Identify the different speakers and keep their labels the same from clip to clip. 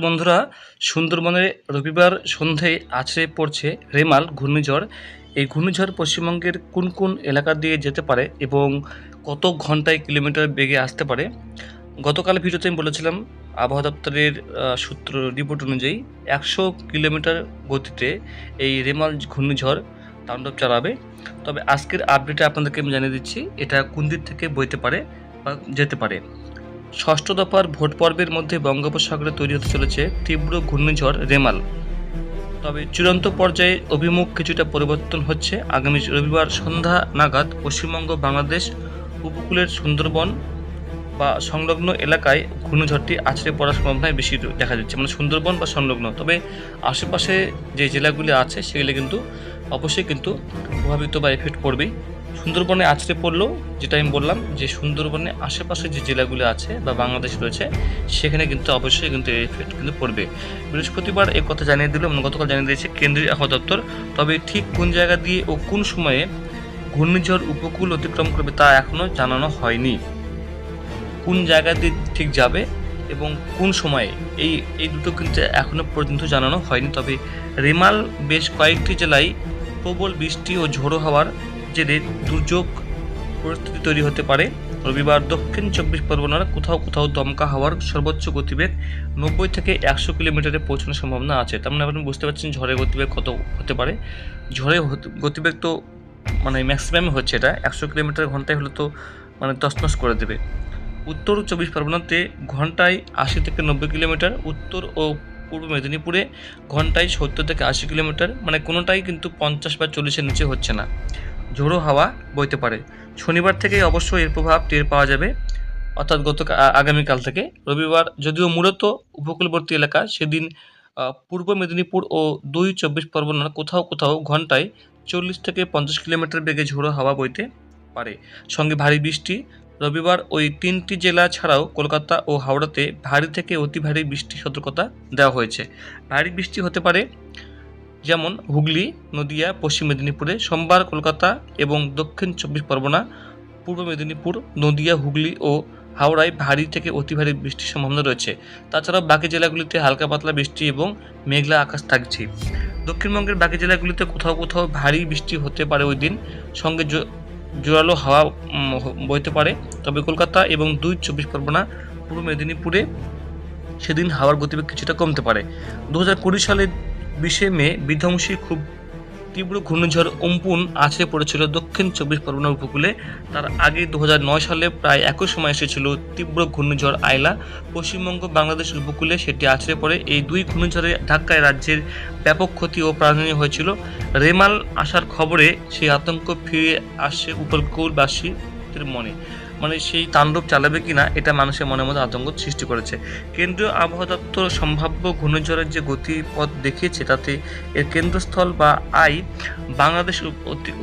Speaker 1: বন্ধুরা, সুন্দরবনে রবিবার সন্ধ্যায় আছড়ে পড়ছে রেমাল ঘূর্ণিঝড়। এই ঘূর্ণিঝড় পশ্চিমবঙ্গের কোন কোন এলাকা দিয়ে যেতে পারে এবং কত ঘন্টায় কিলোমিটার বেগে আসতে পারে? গতকাল ভিডিওতে আমি বলেছিলাম, আবহাওয়া দপ্তরের সূত্র রিপোর্ট অনুযায়ী একশো কিলোমিটার গতিতে এই রেমাল ঘূর্ণিঝড় তাণ্ডব চালাবে। তবে আজকের আপডেটে আপনাদেরকে আমি জানিয়ে দিচ্ছি, এটা কোন দিক থেকে বইতে পারে বা যেতে পারে। ষষ্ঠ দফার ভোট পর্বের মধ্যে বঙ্গোপসাগরে তৈরি হতে চলেছে তীব্র ঘূর্ণিঝড় রেমাল। তবে চূড়ান্ত পর্যায়ে অভিমুখ কিছুটা পরিবর্তন হচ্ছে। আগামী রবিবার সন্ধ্যা নাগাদ পশ্চিমবঙ্গ, বাংলাদেশ, উপকূলের সুন্দরবন বা সংলগ্ন এলাকায় ঘূর্ণিঝড়টি আছড়ে পড়ার সম্ভাবনায় বেশি দেখা যাচ্ছে মানে সুন্দরবন বা সংলগ্ন। তবে আশেপাশে যে জেলাগুলি আছে, সেগুলি কিন্তু অবশ্যই কিন্তু প্রভাবিত বা এফেক্ট করবেই। সুন্দরবনে আছড়ে পড়লেও যেটা আমি বললাম যে সুন্দরবনে আশেপাশে যে জেলাগুলো আছে বা বাংলাদেশ রয়েছে, সেখানে কিন্তু অবশ্যই কিন্তু এই এফেক্ট কিন্তু পড়বে। বৃহস্পতিবার এই কথা জানিয়ে দিল এবং গতকাল জানিয়ে দিয়েছে কেন্দ্রীয় আবহাওয়া দপ্তর, তবে ঠিক কোন জায়গা দিয়ে ও কোন সময়ে ঘূর্ণিঝড় উপকূল অতিক্রম করবে তা এখনও জানানো হয়নি। কোন জায়গা দিয়ে ঠিক যাবে এবং কোন সময়ে, এই এই দুটো কিন্তু এখনও পর্যন্ত জানানো হয়নি। তবে রেমাল বেশ কয়েকটি জেলায় প্রবল বৃষ্টি ও ঝোড়ো হওয়ার জেরে দুর্যোগ পরিস্থিতি তৈরি হতে পারে, রবিবার দক্ষিণ চব্বিশ পরগনার কোথাও কোথাও দমকা হওয়ার সর্বোচ্চ গতিবেগ নব্বই থেকে একশো কিলোমিটারে পৌঁছানোর সম্ভাবনা আছে। তার মানে আপনি বুঝতে পারছেন ঝড়ের গতিবেগ কত হতে পারে। ঝড়ে গতিবেগ তো মানে ম্যাক্সিমাম হচ্ছে এটা, একশো কিলোমিটার ঘন্টায় হলে তো মানে তছনছ করে দেবে। উত্তর চব্বিশ পরগনাতে ঘন্টায় আশি থেকে নব্বই কিলোমিটার, উত্তর ও পূর্ব মেদিনীপুরে ঘন্টায় সত্তর থেকে আশি কিলোমিটার মানে কোনোটাই কিন্তু পঞ্চাশ বা চল্লিশের নিচে হচ্ছে না। ঝোড়ো হাওয়া বইতে পারে। শনিবার থেকে অবশ্যই এর প্রভাব টের পাওয়া যাবে। অর্থাৎ গত আগামীকাল থেকে। রবিবার যদিও মূলত উপকূলবর্তী এলাকা, সেদিন পূর্ব মেদিনীপুর ও দুই চব্বিশ পরগনার কোথাও কোথাও ঘন্টায় চল্লিশ থেকে পঞ্চাশ কিলোমিটার বেগে ঝোড়ো হাওয়া বইতে পারে। সঙ্গে ভারী বৃষ্টি। রবিবার ওই তিনটি জেলা ছাড়াও কলকাতা ও হাওড়াতে ভারী থেকে অতি ভারী বৃষ্টি সতর্কতা দেওয়া হয়েছে। ভারী বৃষ্টি হতে পারে যেমন হুগলি, নদিয়া, পশ্চিম মেদিনীপুরে, সোমবার কলকাতা এবং দক্ষিণ চব্বিশ পরগনা, পূর্ব মেদিনীপুর, নদিয়া, হুগলি ও হাওড়ায় ভারী থেকে অতি ভারী বৃষ্টির সম্ভাবনা রয়েছে। তাছাড়াও বাকি জেলাগুলিতে হালকা পাতলা বৃষ্টি এবং মেঘলা আকাশ থাকছে। দক্ষিণবঙ্গের বাকি জেলাগুলিতে কোথাও কোথাও ভারী বৃষ্টি হতে পারে ওই দিন, সঙ্গে জোরালো হাওয়া বইতে পারে। তবে কলকাতা এবং দুই চব্বিশ পরগনা, পূর্ব মেদিনীপুরে সেদিন হাওয়ার গতিবেগ কিছুটা কমতে পারে। দু হাজার কুড়ি সালের বিশে মে বিধ্বংসী খুব তীব্র ঘূর্ণিঝড় অম্পুন আছড়ে পড়েছিল দক্ষিণ চব্বিশ পরগনা উপকূলে। তার আগে দু সালে প্রায় একই সময় এসেছিল তীব্র ঘূর্ণিঝড় আয়লা পশ্চিমবঙ্গ, বাংলাদেশ উপকূলে সেটি আছড়ে পড়ে। এই দুই ঘূর্ণিঝড়ের ধাক্কায় রাজ্যের ব্যাপক ক্ষতি ও প্রাণহানি হয়েছিল। রেমাল আসার খবরে সেই আতঙ্ক ফিরে আসছে উপকূলবাসীদের মনে। মানে সেই তাণ্ডব চালাবে কিনা, এটা মানুষের মনের মধ্যে আতঙ্ক সৃষ্টি করেছে। কেন্দ্রীয় আবহাওয়া দপ্তর সম্ভাব্য ঘূর্ণিঝড়ের যে গতিপথ দেখিয়েছে, তাতে এর কেন্দ্রস্থল বা আই বাংলাদেশ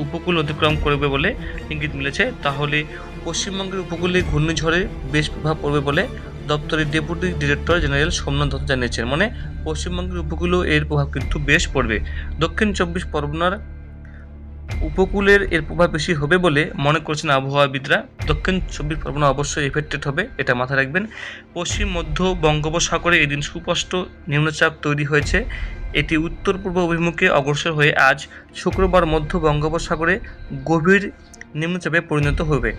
Speaker 1: উপকূল অতিক্রম করবে বলে ইঙ্গিত মিলেছে। তাহলে পশ্চিমবঙ্গের উপকূলে ঘূর্ণিঝড়ের বেশ প্রভাব পড়বে বলে দপ্তরের deputy director general Somnath Dutta জানিয়েছেন। মানে পশ্চিমবঙ্গের উপকূলেও এর প্রভাব কিন্তু বেশ পড়বে। দক্ষিণ চব্বিশ পরগনার উপকূলের এর প্রভাব বেশি হবে বলে মনে করছেন আবহাওয়াবিদরা। দক্ষিণ চব্বিশ পরগনা অবশ্যই এফেক্টেড হবে, এটা মাথায় রাখবেন। পশ্চিম, মধ্য বঙ্গোপসাগরে এদিন সুস্পষ্ট নিম্নচাপ তৈরি হয়েছে। এটি উত্তর পূর্ব অভিমুখে অগ্রসর হয়ে আজ শুক্রবার মধ্য বঙ্গোপসাগরে গভীর নিম্নচাপে পরিণত হবে।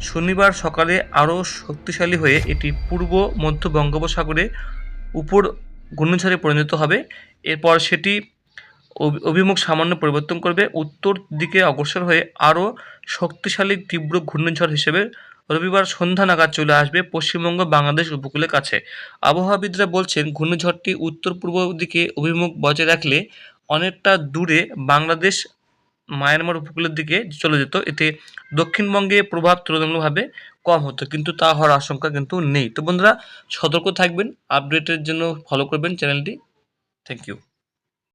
Speaker 1: শনিবার সকালে আরও শক্তিশালী হয়ে এটি পূর্ব, মধ্য বঙ্গোপসাগরে উপর ঘূর্ণিঝড়ে পরিণত হবে। এরপর সেটি অভিমুখ সামান্য পরিবর্তন করবে। উত্তর দিকে অগ্রসর হয়ে আরও শক্তিশালী তীব্র ঘূর্ণিঝড় হিসেবে রবিবার সন্ধ্যা নাগাদ চলে আসবে পশ্চিমবঙ্গ, বাংলাদেশ উপকূলের কাছে। আবহাওয়াবিদরা বলছেন ঘূর্ণিঝড়টি উত্তর পূর্ব দিকে অভিমুখ বজায় রাখলে অনেকটা দূরে বাংলাদেশ, মায়ানমার উপকূলের দিকে চলে যেত। এতে দক্ষিণবঙ্গে প্রভাব তুলনামূলকভাবে কম হতো, কিন্তু তা হওয়ার আশঙ্কা কিন্তু নেই। তো বন্ধুরা, সতর্ক থাকবেন, আপডেটের জন্য ফলো করবেন চ্যানেলটি। Thank you